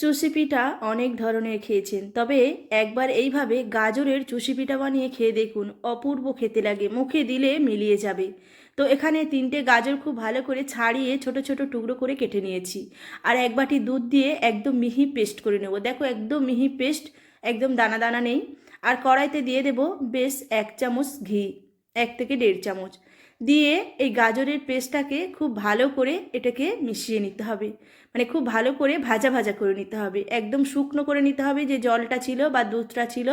চুষি পিঠা অনেক ধরনের খেয়েছেন। তবে একবার এইভাবে গাজরের চুষি পিঠা বানিয়ে খেয়ে দেখুন, অপূর্ব খেতে লাগে, মুখে দিলে মিলিয়ে যাবে। তো এখানে তিনটে গাজর খুব ভালো করে ছাড়িয়ে ছোট ছোট টুকরো করে কেটে নিয়েছি। আর এক বাটি দুধ দিয়ে একদম মিহি পেস্ট করে নেব। দেখো একদম মিহি পেস্ট, একদম দানা দানা নেই। আর কড়াইতে দিয়ে দেব বেশ এক চামচ ঘি, এক থেকে দেড় চামচ। দিয়ে এই গাজরের পেস্টটাকে খুব ভালো করে এটাকে মিশিয়ে নিতে হবে। মানে খুব ভালো করে ভাজা ভাজা করে নিতে হবে। একদম শুকনো করে নিতে হবে যে জলটা ছিল বা দুধটা ছিল,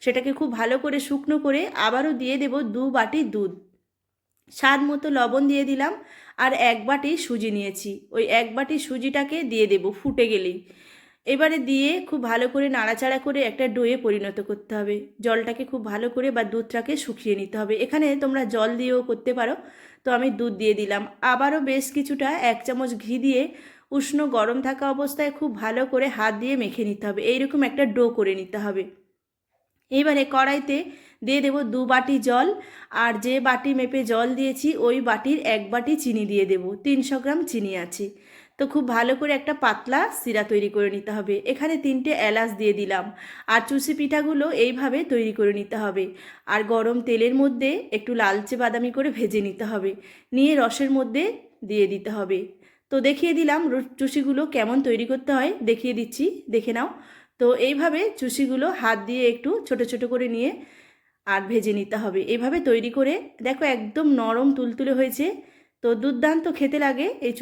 সেটাকে খুব ভালো করে শুকনো করে আবারও দিয়ে দেব দু বাটি দুধ। স্বাদ মতো লবণ দিয়ে দিলাম আর এক বাটি সুজি নিয়েছি। ওই এক বাটি সুজিটাকে দিয়ে দেব ফুটে গেলেই। এবারে দিয়ে খুব ভালো করে নাড়াচাড়া করে একটা ডোয়ে পরিণত করতে হবে। জলটাকে খুব ভালো করে বা দুধটাকে শুকিয়ে নিতে হবে। এখানে তোমরা জল দিয়েও করতে পারো। তো আমি দুধ দিয়ে দিলাম। আবারও বেশ কিছুটা এক চামচ ঘি দিয়ে উষ্ণ গরম থাকা অবস্থায় খুব ভালো করে হাত দিয়ে মেখে নিতে হবে। এইরকম একটা ডো করে নিতে হবে। এবারে কড়াইতে দিয়ে দেব দু বাটি জল। আর যে বাটি মেপে জল দিয়েছি, ওই বাটির এক বাটি চিনি দিয়ে দেব। তিনশো গ্রাম চিনি আছে। তো খুব ভালো করে একটা পাতলা সিরা তৈরি করে নিতে হবে। এখানে তিনটে এলাচ দিয়ে দিলাম। আর চুষি পিঠাগুলো এইভাবে তৈরি করে নিতে হবে। আর গরম তেলের মধ্যে একটু লালচে বাদামি করে ভেজে নিতে হবে। নিয়ে রসের মধ্যে দিয়ে দিতে হবে। তো দেখিয়ে দিলাম চুষিগুলো কেমন তৈরি করতে হয়। দেখিয়ে দিচ্ছি, দেখে নাও। তো এইভাবে চুষিগুলো হাত দিয়ে একটু ছোট ছোট করে নিয়ে আর ভেজে নিতে হবে। এইভাবে তৈরি করে দেখো একদম নরম তুলতুলে হয়েছে। তো দুর্দান্ত খেতে লাগে এই